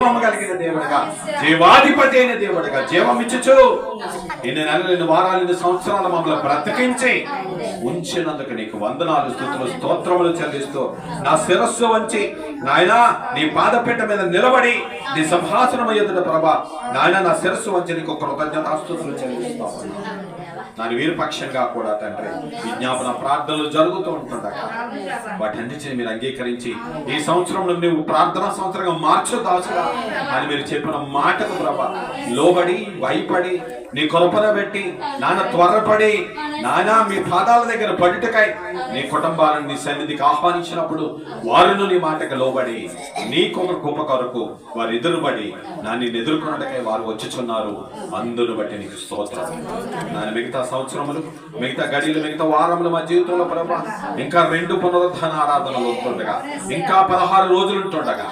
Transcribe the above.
కలిగిన దేవుడిగా. జీవాధిపతి అయిన దేవుడిగా జీవం ఇచ్చుచు. ఎన్ని నెలలు ఎన్ని వారాలు ఎన్ని సంవత్సరాలు మమ్మల్ని బ్రతికించి ఉంచినందుకు నీకు వందనాలు స్థుతులు స్తోత్రములు చెల్లిస్తూ నా శిరస్సు వంచి నాయన నీ పాదపీఠ మీద నిలబడి నీ సింహాసనం ఎదుట ప్రభా నాయన నా శిరస్సు వంచి నీకు కృతజ్ఞతాస్తుతులు చెల్లిస్తాను దాని వీరపక్షంగా కూడా తండ్రి విజ్ఞాపన ప్రార్థనలు జరుగుతూ ఉంటుండగా వాటన్నిటిని మీరు అంగీకరించి ఈ సంవత్సరంలో నువ్వు ప్రార్థనా సంవత్సరంగా మార్చుదాచుగా అని మీరు చెప్పిన మాటకు ప్రభ లోబడి భయపడి నీ కొలపన పెట్టి నాన్న త్వరపడి నానా మీ పాదాల దగ్గర పడుటకై నీ కుటుంబాలను నీ సన్నిధికి ఆహ్వానించినప్పుడు వారిను నీ మాటకు లోబడి నీ కొంత కృప కొరకు వారు ఎదురుబడి నాన్ని ఎదుర్కొనటకై వారు వచ్చుచున్నారు. అందును బట్టి నీకు స్తోత్రం. నా మిగతా సంవత్సరములు మిగతా గడియలు మిగతా వారములు మా జీవితంలో ప్రభా ఇంకా రెండు పునరుద్ధరణ ఆరాధనలు ఉంటుండగా ఇంకా పదహారు రోజులు ఉంటుండగా.